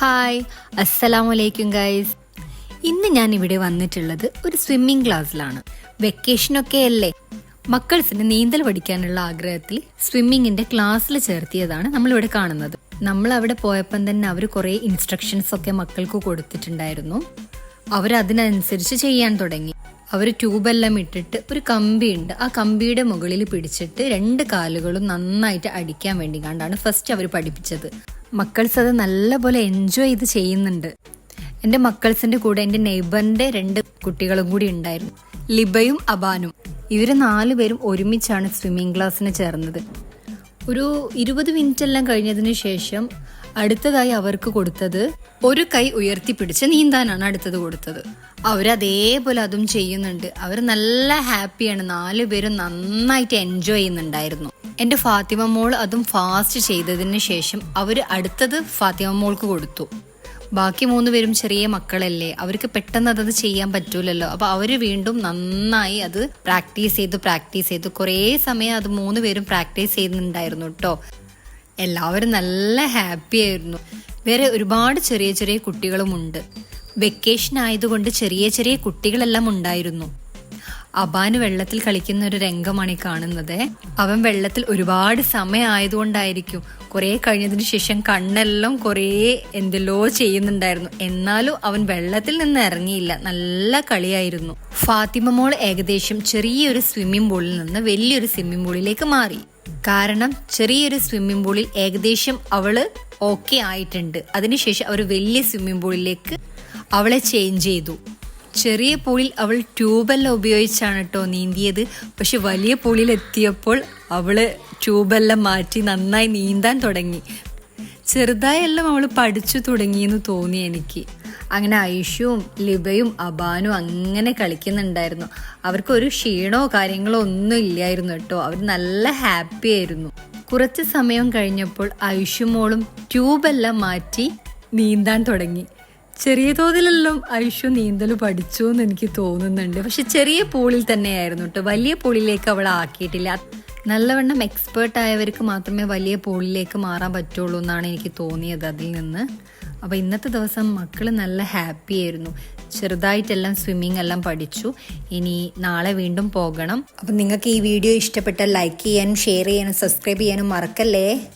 Hi അസ്സലാമു അലൈക്കും guys ഇന്ന് ഞാൻ ഇവിടെ വന്നിട്ടുള്ളത് ഒരു സ്വിമ്മിംഗ് ക്ലാസ്സിലാണ് വെക്കേഷനൊക്കെ അല്ലേ? മക്കൾസിന് നീന്തൽ പഠിക്കാനുള്ള ആഗ്രഹത്തിൽ സ്വിമ്മിങ്ങിന്റെ ക്ലാസ്സിൽ ചേർത്തിയതാണ് നമ്മളിവിടെ കാണുന്നത്. നമ്മൾ അവിടെ പോയപ്പം തന്നെ അവർ കുറേ ഇൻസ്ട്രക്ഷൻസ് ഒക്കെ മക്കൾക്ക് കൊടുത്തിട്ടുണ്ടായിരുന്നു. അവരതിനനുസരിച്ച് ചെയ്യാൻ തുടങ്ങി. അവർ ട്യൂബെല്ലാം ഇട്ടിട്ട് ഒരു കമ്പിയുണ്ട്. ആ കമ്പിയുടെ മുകളിൽ പിടിച്ചിട്ട് രണ്ട് കാലുകളും നന്നായിട്ട് അടിക്കാൻ വേണ്ടി കണ്ടാണ് ഫസ്റ്റ് അവർ പഠിപ്പിച്ചത്. മക്കൾസ് അത് നല്ലപോലെ എൻജോയ് ചെയ്ത് ചെയ്യുന്നുണ്ട്. എന്റെ മക്കൾസിന്റെ കൂടെ എന്റെ നെയ്ബറിന്റെ രണ്ട് കുട്ടികളും കൂടി ഉണ്ടായിരുന്നു. ലിബയും അബാനും. ഇവർ നാലു പേരും ഒരുമിച്ചാണ് സ്വിമ്മിംഗ് ക്ലാസ്സിന് ചേർന്നത്. ഒരു ഇരുപത് മിനിറ്റ് എല്ലാം കഴിഞ്ഞതിന് ശേഷം അടുത്തതായി അവർക്ക് കൊടുത്തത് ഒരു കൈ ഉയർത്തിപ്പിടിച്ച് നീന്താനാണ് അടുത്തത് കൊടുത്തത്. അവരതേപോലെ അതും ചെയ്യുന്നുണ്ട്. അവർ നല്ല ഹാപ്പിയാണ്. നാലു പേരും നന്നായിട്ട് എൻജോയ് ചെയ്യുന്നുണ്ടായിരുന്നു. എന്റെ ഫാത്തിമ മോൾ അതും ഫാസ്റ്റ് ചെയ്തതിന് ശേഷം അവർ അടുത്തത് ഫാത്തിമ മോൾക്ക് കൊടുത്തു. ബാക്കി മൂന്ന് പേരും ചെറിയ മക്കളല്ലേ? അവർക്ക് പെട്ടെന്ന് അതത് ചെയ്യാൻ പറ്റൂലല്ലോ. അപ്പൊ അവർ വീണ്ടും നന്നായി അത് പ്രാക്ടീസ് ചെയ്തു പ്രാക്ടീസ് ചെയ്തു. കുറേ സമയം അത് മൂന്ന് പേരും പ്രാക്ടീസ് ചെയ്യുന്നുണ്ടായിരുന്നു കേട്ടോ എല്ലാവരും നല്ല ഹാപ്പി ആയിരുന്നു. വേറെ ഒരുപാട് ചെറിയ ചെറിയ കുട്ടികളുമുണ്ട്. വെക്കേഷൻ ആയതുകൊണ്ട് ചെറിയ ചെറിയ കുട്ടികളെല്ലാം ഉണ്ടായിരുന്നു. അബാന് വെള്ളത്തിൽ കളിക്കുന്ന ഒരു രംഗമാണ് ഈ കാണുന്നത്. അവൻ വെള്ളത്തിൽ ഒരുപാട് സമയം ആയതുകൊണ്ടായിരിക്കും കുറെ കഴിഞ്ഞതിന് ശേഷം കണ്ണെല്ലാം കുറേ എന്തെല്ലോ ചെയ്യുന്നുണ്ടായിരുന്നു. എന്നാലും അവൻ വെള്ളത്തിൽ നിന്ന് ഇറങ്ങിയില്ല. നല്ല കളിയായിരുന്നു. ഫാത്തിമ മോൾ ഏകദേശം ചെറിയൊരു സ്വിമ്മിംഗ് പൂളിൽ നിന്ന് വലിയൊരു സ്വിമ്മിംഗ് പൂളിലേക്ക് മാറി. കാരണം ചെറിയൊരു സ്വിമ്മിംഗ് പൂളിൽ ഏകദേശം അവൾ ഓക്കെ ആയിട്ടുണ്ട്. അതിനുശേഷം അവർ വലിയ സ്വിമ്മിംഗ് പൂളിലേക്ക് അവളെ ചേഞ്ച് ചെയ്തു. ചെറിയ പൂളിൽ അവൾ ട്യൂബെല്ലാം ഉപയോഗിച്ചാണ് കേട്ടോ നീന്തിയത്. പക്ഷെ വലിയ പൂളിൽ എത്തിയപ്പോൾ അവൾ ട്യൂബെല്ലാം മാറ്റി നന്നായി നീന്താൻ തുടങ്ങി. ചെറുതായെല്ലാം അവൾ പഠിച്ചു തുടങ്ങിയെന്ന് തോന്നി എനിക്ക്. അങ്ങനെ ഐഷുവും ലിബയും അബാനും അങ്ങനെ കളിക്കുന്നുണ്ടായിരുന്നു. അവർക്കൊരു ക്ഷീണോ കാര്യങ്ങളോ ഒന്നും ഇല്ലായിരുന്നു കേട്ടോ. അവർ നല്ല ഹാപ്പി ആയിരുന്നു. കുറച്ച് സമയം കഴിഞ്ഞപ്പോൾ ഐഷുമോളും ട്യൂബെല്ലാം മാറ്റി നീന്താൻ തുടങ്ങി. ചെറിയ തോതിലെല്ലാം ഐഷു നീന്തൽ പഠിച്ചു എന്ന് എനിക്ക് തോന്നുന്നുണ്ട്. പക്ഷെ ചെറിയ പൂളിൽ തന്നെയായിരുന്നു കേട്ടോ. വലിയ പൂളിലേക്ക് അവൾ ആക്കിയിട്ടില്ല. നല്ലവണ്ണം എക്സ്പേർട്ട് ആയവർക്ക് മാത്രമേ വലിയ പൂളിലേക്ക് മാറാൻ പറ്റുള്ളൂ എന്നാണ് എനിക്ക് തോന്നിയത് അതിൽ നിന്ന്. അപ്പോൾ ഇന്നത്തെ ദിവസം മക്കൾ നല്ല ഹാപ്പി ആയിരുന്നു. ചെറുതായിട്ടെല്ലാം സ്വിമ്മിംഗ് എല്ലാം പഠിച്ചു. ഇനി നാളെ വീണ്ടും പോകണം. അപ്പം നിങ്ങൾക്ക് ഈ വീഡിയോ ഇഷ്ടപ്പെട്ടാൽ ലൈക്ക് ചെയ്യാനും ഷെയർ ചെയ്യാനും സബ്സ്ക്രൈബ് ചെയ്യാനും മറക്കല്ലേ?